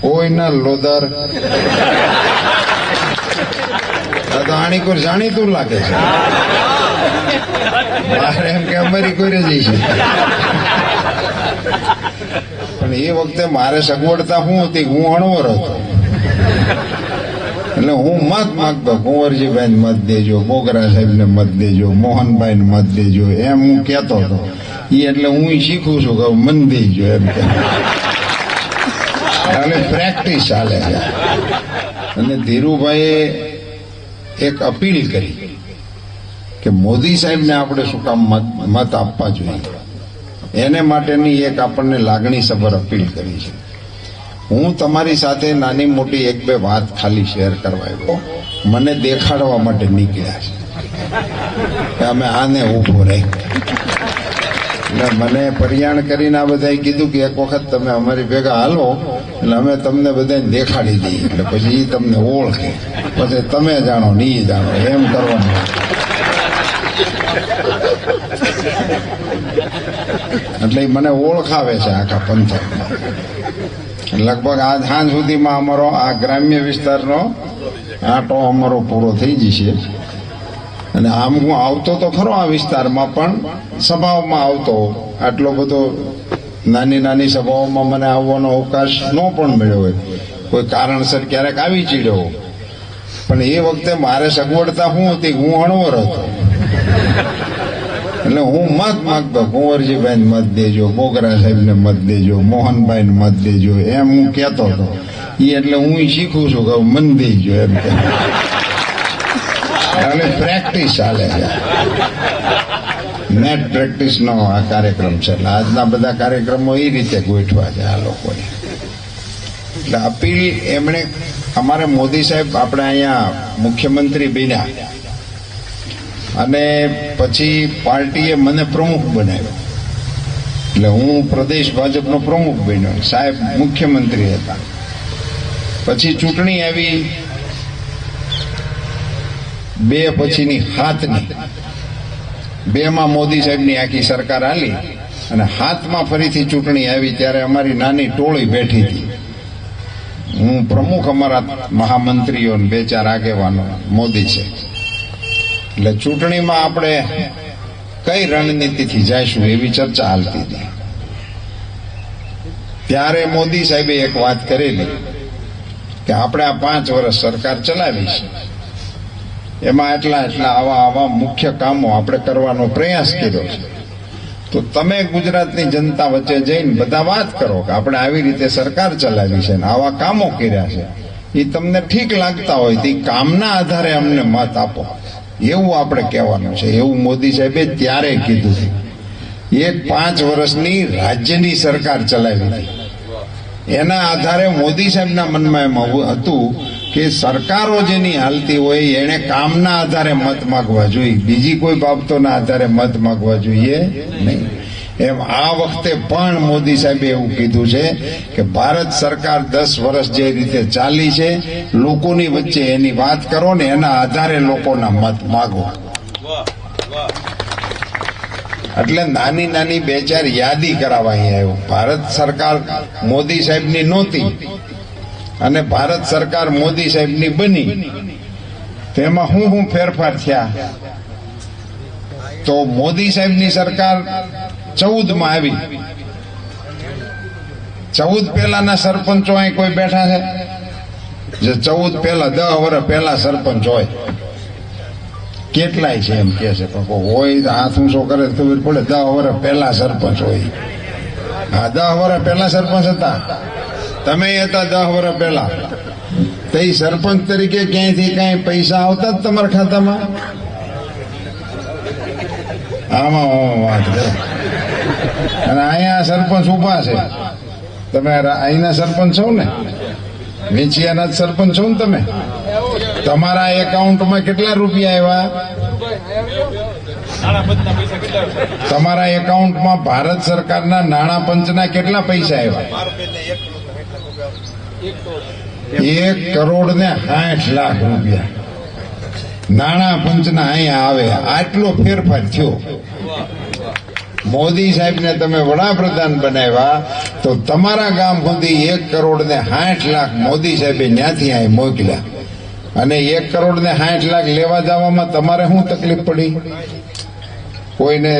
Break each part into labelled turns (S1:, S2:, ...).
S1: કોઈના લોદર. આ તો આણી કોઈ જાણીતું લાગે છે. મારે એમ કે અમારી કોઈ જઈ છે. પણ એ વખતે મારે સગવડતા શું હતી? હું અણવર હતો. એટલે હું મત માગતો કુંવરજીભાઈ મત દેજો, બોગરા સાહેબ ને મત દેજો મોહનભાઈ ને મત દેજો, એમ હું કહેતો હતો. એ એટલે હું શીખું છું કે મન દેજો એમ કે. એટલે પ્રેક્ટિસ ચાલે છે અને ધીરુભાઈએ એક અપીલ કરી કે મોદી સાહેબને આપણે શું કામ મત મત આપવા જોઈએ. એને માટેની એક આપણને લાગણી સભર અપીલ કરી છે. હું તમારી સાથે નાની મોટી એક બે વાત ખાલી શેર કરવા આવ્યો. મને દેખાડવા માટે નીકળ્યા છે. કે અમે આને ઊભો એટલે મને પરિયાણ કરીને આ બધાએ કીધું કે એક વખત તમે અમારી ભેગા હાલો, એટલે અમે તમને બધાને દેખાડી દઈએ. એટલે પછી એ તમને ઓળખે. પછી તમે જાણો ને એ જાણો. એમ કરવાનું. એટલે મને ઓળખાવે છે આખા પંથકમાં. લગભગ આજ સાંજ સુધીમાં અમારો આ ગ્રામ્ય વિસ્તારનો આટો અમારો પૂરો થઈ જશે. અને આમ હું આવતો તો ખરો આ વિસ્તારમાં, પણ સભાઓમાં આવતો. આટલો બધો નાની નાની સભાઓમાં મને આવવાનો અવકાશ ન પણ મળ્યો હોય. કોઈ કારણસર ક્યારેક આવી ચીડ્યો પણ એ વખતે મારે સગવડતા શું હતી, હું અણવર હતો. એટલે હું મત માગતો કુંવરજીભાઈ મત દેજો, બોગરા સાહેબને મત દેજો મોહનભાઈ ને મત દેજો, એમ હું કહેતો હતો. એ એટલે હું શીખું છું કે મન દેજો એમ એટલે પ્રેક્ટિસ ચાલે છે. નેટ પ્રેક્ટિસ નો આ કાર્યક્રમ છે. એટલે આજના બધા કાર્યક્રમો એ રીતે ગોઠવા છે આ લોકોએ. એટલે અપીલ એમણે, અમારે મોદી સાહેબ આપણે અહીંયા મુખ્યમંત્રી બન્યા. અને પછી પાર્ટીએ મને પ્રમુખ બનાવ્યો. એટલે હું પ્રદેશ ભાજપનો પ્રમુખ બન્યો. સાહેબ મુખ્યમંત્રી હતા. પછી ચૂંટણી આવી. બે પછીની હાથની. બેમાં મોદી સાહેબની આખી સરકાર આલી અને હાથમાં ફરીથી ચૂંટણી આવી ત્યારે અમારી નાની ટોળી બેઠી હતી. હું પ્રમુખ અમારા મહામંત્રીઓ બે ચાર આગેવાનો, મોદી છે. એટલે ચૂંટણીમાં આપણે કઈ રણનીતિથી જઈશું એવી ચર્ચા હાલતી હતી. ત્યારે મોદી સાહેબે એક વાત કરેલી કે આપણે આ પાંચ વર્ષ સરકાર ચલાવી છે એમાં એટલા એટલા આવા આવા મુખ્ય કામો આપણે કરવાનો પ્રયાસ કર્યો છે. તો તમે ગુજરાતની જનતા વચ્ચે જઈને બધા વાત કરો કે આપણે આવી રીતે સરકાર ચલાવી છે ને આવા કામો કર્યા છે. એ તમને ઠીક લાગતા હોય તે કામના આધારે અમને મત આપો. એવું આપણે કહેવાનું છે. એવું મોદી સાહેબે ત્યારે કીધું એક પાંચ વર્ષની રાજ્યની સરકાર ચલાવી એના આધારે મોદી સાહેબના મનમાં એમ હતું કે સરકારો જેની હાલતી હોય એને કામના આધારે મત માગવા જોઈએ. બીજી કોઈ બાબતોના આધારે મત માગવા જોઈએ નહીં. એમ આ વખતે પણ મોદી સાહેબે એવું કીધું છે કે ભારત સરકાર દસ વર્ષ જે રીતે ચાલી છે, લોકોની વચ્ચે એની વાત કરો ને એના આધારે લોકોના મત માગો. એટલે નાની નાની બે ચાર યાદી કરાવવા અહીં આવ્યું. ભારત સરકાર મોદી સાહેબની નહોતી. અને ભારત સરકાર મોદી સાહેબની બની. તેમાં હું હું ફેરફાર થયા. તો મોદી સાહેબની સરકાર ચૌદમાં આવી. ચૌદ પહેલાના સરપંચો અહીં કોઈ બેઠા છે? જે ચૌદ પહેલા દસ વર્ષ પહેલા સરપંચ હોય. કેટલાય છે એમ કે છે પણ હોય હાથ ઊંચો કરે તો પડે દસ વર્ષ પહેલા સરપંચ હોય. હા દસ વર્ષ પહેલા સરપંચ હતા. તમે હતા દસ વર્ષ પહેલા. તો સરપંચ તરીકે ક્યાંયથી કાંઈ પૈસા આવતા જ તમારા ખાતામાં? આમાં વાત કરે. અને અહીંયા સરપંચ ઊભા છે. તમે અહીંના સરપંચ છો ને? વેચિયાના જ સરપંચ છો ને તમે? તમારા એકાઉન્ટમાં કેટલા રૂપિયા આવ્યા? તમારા એકાઉન્ટમાં ભારત સરકારના નાણાં પંચના કેટલા પૈસા આવ્યા? એક કરોડ ને સાઠ લાખ રૂપિયા. નાણા પંચના અહીંયા આવે. આટલો ફેરફાર થયો. મોદી સાહેબને તમે વડાપ્રધાન બનાવ્યા, તો તમારા ગામ સુધી એક કરોડ ને સાઠ લાખ મોદી સાહેબે ન્યાથી અહીં મોકલ્યા. અને એક કરોડ ને સાઠ લાખ લેવા જવામાં તમારે શું તકલીફ પડી? કોઈને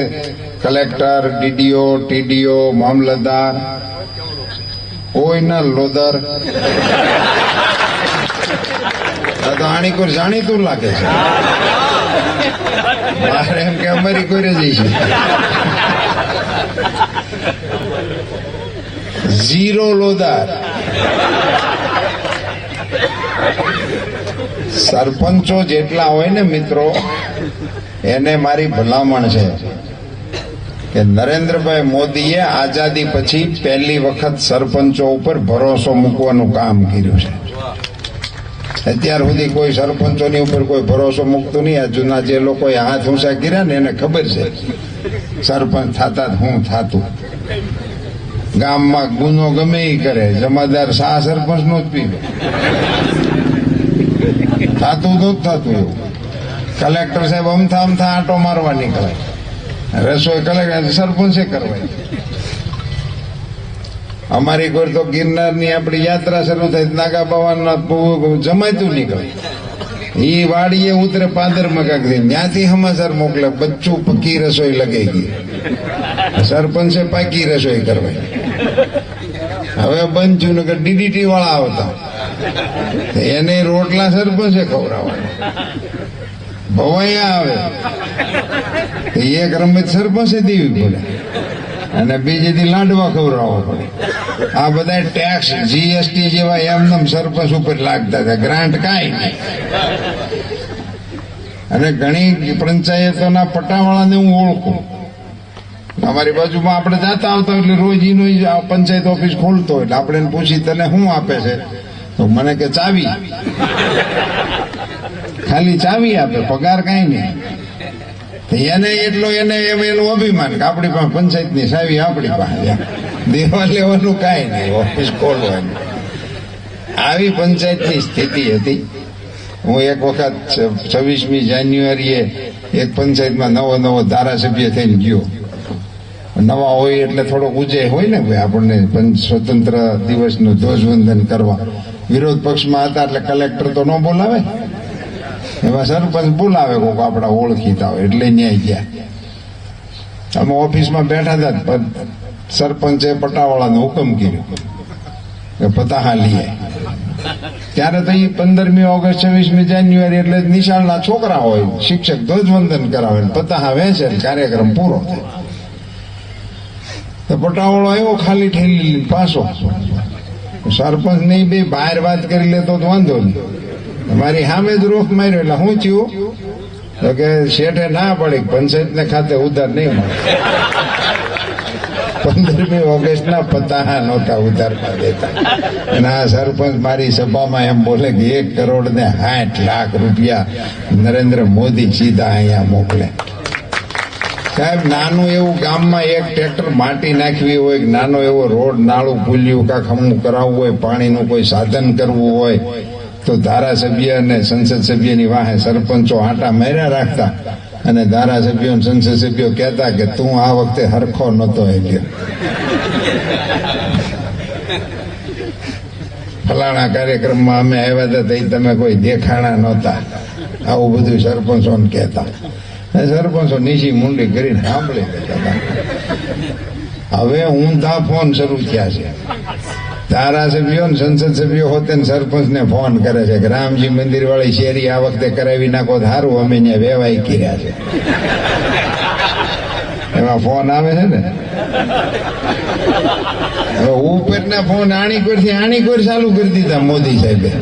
S1: કલેક્ટર, ડીડીઓ, ટીડીઓ, મામલતદાર કોઈના લોદર. આ તો આણી કોઈ જાણીતું લાગે છે. મારે એમ કે અમારી કોઈ જઈ છે. ઝીરો લોદાર. સરપંચો જેટલા હોય ને મિત્રો, એને મારી ભલામણ છે. કે નરેન્દ્રભાઈ મોદીએ આઝાદી પછી પહેલી વખત સરપંચો ઉપર ભરોસો મૂકવાનું કામ કર્યું છે. અત્યાર સુધી કોઈ સરપંચોની ઉપર કોઈ ભરોસો મૂકતું નહીં. આ જે લોકોએ હાથ ઊંચા કર્યા ને એને ખબર છે. સરપંચ થતા હું થતું. ગામમાં ગુનો ગમે એ કરે. જમાદાર શાહ સરપંચ નો જ પીવે. થાતું તો જ થતું કલેક્ટર સાહેબ અમથા અમથા આંટો મારવા નીકળે. રસોઈ કલેક્ટર સરપંચે કરવાય અમારી કોઈ તો ગિરનારની આપણી યાત્રા શરૂ થાય નાગા બાવાના જમાયતું નીકળે. ઈ વાડીએ ઉતરે પાદર મગાગથી ત્યાંથી સમાચાર મોકલે, બચ્ચું પકી રસોઈ લગાઈ ગઈ. સરપંચે પાકી રસોઈ કરવાય હવે બંધ જુનગર ડીડીટી વાળા આવતા. એને રોટલા સરપંચે ખવડાવવાના. ભવાયા આવે. એક રમત સરપંચે દેવી પડે. અને બીજેથી લાડવા ખવડાવવા પડે. આ બધા ટેક્સ જીએસટી જેવા એમનેમ સરપંચ ઉપર લાગતા હતા. ગ્રાન્ટ કાંઈ નહીં. અને ઘણી પંચાયતોના પટાવાળાને હું ઓળખું. અમારી બાજુમાં આપણે જાતા આવતા એટલે રોજ એનો પંચાયત ઓફિસ ખોલતો એટલે આપણે પૂછી તને શું આપે છે? તો મને કે ચાવી. ખાલી ચાવી આપે, પગાર કાંઈ નહીં. એને એટલો, એને એમ એનું અભિમાન કે આપણી પાસે પંચાયતની ચાવી, આપણી પાસે. દેવા લેવાનું કાંઈ નહીં, ઓફિસ ખોલવાનું. આવી પંચાયતની સ્થિતિ હતી. હું એક વખત છવ્વીસમી જાન્યુઆરીએ એક પંચાયતમાં નવો નવો ધારાસભ્ય થઈને ગયો. નવા હોય એટલે થોડોક ઉજે હોય ને ભાઈ, આપણને સ્વતંત્ર દિવસનું ધ્વજવંદન કરવા. વિરોધ પક્ષમાં હતા એટલે કલેક્ટર તો ન બોલાવે. એમાં સરપંચ બોલાવે કોક આપણા ઓળખીતા હોય એટલે ન્યાય ગયા. અમે ઓફિસમાં બેઠા હતા પણ સરપંચે પટાવાળાનો હુકમ કર્યો કે પતાહા લઈએ. ત્યારે તો એ પંદરમી ઓગસ્ટ, છવ્વીસમી જાન્યુઆરી એટલે નિશાળના છોકરા હોય, શિક્ષક ધ્વજવંદન કરાવે પતાહા વેચે કાર્યક્રમ પૂરો તો પટાવાળો આવ્યો ખાલી ઠેલી પાછો. સરપંચ નહીં બે બહાર વાત કરી લેતો તો વાંધો નહીં. મારી સામે જ રૂખ માર્યો એટલે શું થયું? તો કે શેઠે ના પડી પંચાયત ને ખાતે ઉધાર નહીં મળે. પંદરમી ઓગસ્ટ ના પતાહા નહોતા ઉધારમાં દેતા. અને આ સરપંચ મારી સભામાં એમ બોલે કે એક કરોડ ને સાઠ લાખ રૂપિયા નરેન્દ્ર મોદી સીધા અહીંયા મોકલે. સાહેબ, નાનું એવું ગામમાં એક ટ્રેક્ટર માટી નાખવી હોય નાનો એવો રોડ, નાળું પુલ્યું કાંક હમું કરાવવું હોય, પાણીનું કોઈ સાધન કરવું હોય તો ધારાસભ્ય અને સંસદ સભ્યની વાહે સરપંચો આટા માર્યા રાખતા અને ધારાસભ્યો સંસદ સભ્યો કહેતા કે તું આ વખતે હરખો નહોતો ગયો ફલાણા કાર્યક્રમમાં અમે આવ્યા હતા તો તમે કોઈ દેખાણા નહોતા. આવું બધું સરપંચોને કહેતા. સરપંચો નીચી મુંડી કરીને સાંભળી દેતા હવે ઊંધા ફોન શરૂ થયા છે. ધારાસભ્યો ને સંસદ સભ્યો હોતે ને સરપંચને ફોન કરે છે. રામજી મંદિર વાળી શેરી આ વખતે કરાવી નાખો સારું અમે વેવાઈ કર્યા છે. એમાં ફોન આવે છે ને? હવે ઉપરના ફોન આણીકોરથી આણીકોર ચાલુ કરી દીધા મોદી સાહેબે.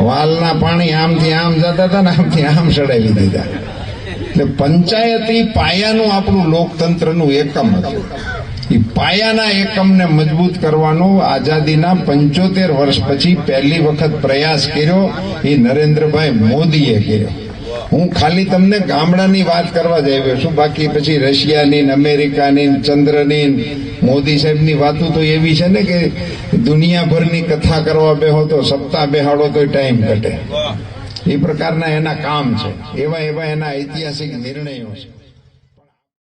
S1: વાલના પાણી આમથી આમ જતા હતા ને આમથી આમ ચડાવી દીધા. એટલે પંચાયતી પાયાનું આપણું લોકતંત્રનું એકમ હતું. એ પાયાના એકમને મજબૂત કરવાનો આઝાદીના પંચોતેર વર્ષ પછી પહેલી વખત પ્રયાસ કર્યો એ નરેન્દ્રભાઈ મોદીએ કર્યો. હું ખાલી તમને ગામડાની વાત કરવા જ આવ્યો છું, બાકી પછી રશિયાની અમેરિકાની ચંદ્રની મોદી સાહેબની વાતો તો એવી છે ને કે દુનિયાભરની કથા કરવા બેહો તો સપ્તાહ બેહાડો તો ટાઈમ ઘટે. એ પ્રકારના એના કામ છે. એવા એવા એના ઐતિહાસિક નિર્ણયો છે.